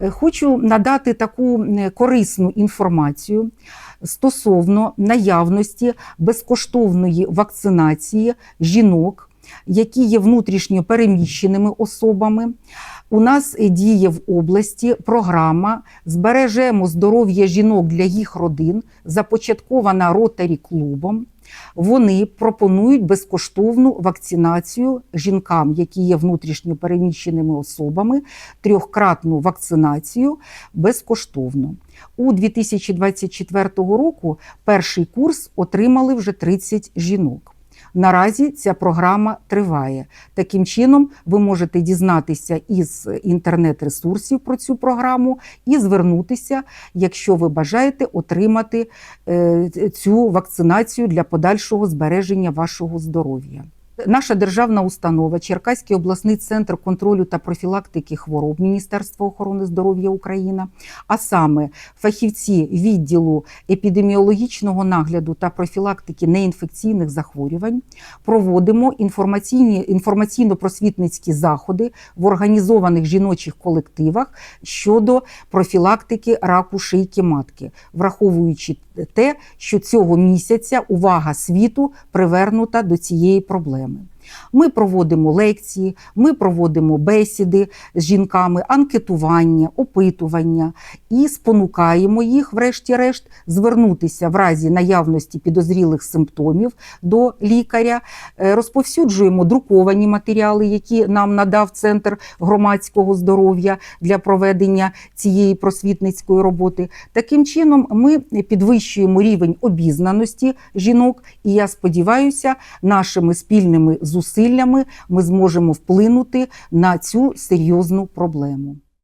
Е, Хочу надати таку е, корисну інформацію стосовно наявності безкоштовної вакцинації жінок, які є внутрішньо переміщеними особами. У нас е, діє в області програма Збережемо здоров'я жінок для їх родин, започаткована Ротарі клубом. Вони пропонують безкоштовну вакцинацію жінкам, які є внутрішньо переміщеними особами, трьохкратну вакцинацію безкоштовно. У 2024 року перший курс отримали вже 30 жінок. Наразі ця програма триває. Таким чином, ви можете дізнатися із інтернет-ресурсів про цю програму і звернутися, якщо ви бажаєте отримати е, цю вакцинацію для подальшого збереження вашого здоров'я. Наша державна установа, Черкаський обласний центр контролю та профілактики хвороб Міністерства охорони здоров'я України, а саме фахівці відділу епідеміологічного нагляду та профілактики неінфекційних захворювань, проводимо інформаційні інформаційно-просвітницькі заходи в організованих жіночих колективах щодо профілактики раку шийки матки, враховуючи те, що цього місяця увага світу привернута до цієї проблеми. Ми проводимо лекції, ми проводимо бесіди з жінками, анкетування, опитування і спонукаємо їх, врешті-решт, звернутися в разі наявності підозрілих симптомів до лікаря. Е, Розповсюджуємо друковані матеріали, які нам надав Центр громадського здоров'я для проведення цієї просвітницької роботи. Таким чином, ми підвищуємо рівень обізнаності жінок, і я сподіваюся, нашими спільними зусиллями ми зможемо вплинути на цю серйозну проблему.